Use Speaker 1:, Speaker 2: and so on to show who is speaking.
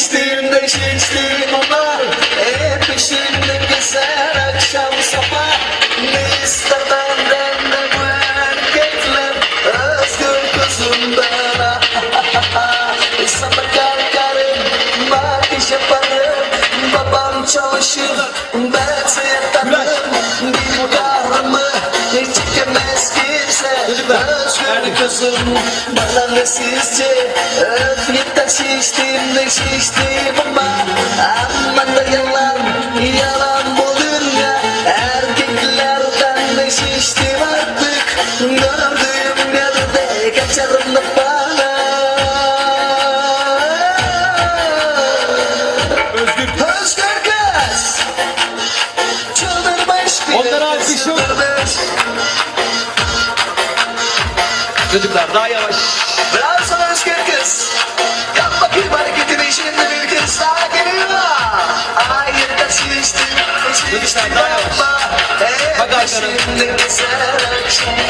Speaker 1: de şiştim ama Hep peşinde gezer akşam sabah. Ne ister benden de bu erkekler Özgür kızımdan Sabah kalkarım bak iş yaparım. Babam çalışır bense yatarım Bir kahrımı çekemez kimse.
Speaker 2: Çocuklar,
Speaker 1: Özgür kızım bana ne sizce Özgürten şiştim de şiştim ama Aman da yalan yalan bu dünya Erkeklerden de şiştim artık. Gördüğüm
Speaker 2: Çocuklar daha yavaş.
Speaker 1: Bravo sana özgür kız Yap bakayım hareketini şimdi bir kız daha geliyor Hayır da şiştim Şiştim
Speaker 2: daha yavaş.
Speaker 1: ama
Speaker 2: Bak arkana.
Speaker 1: şimdi güzel akşam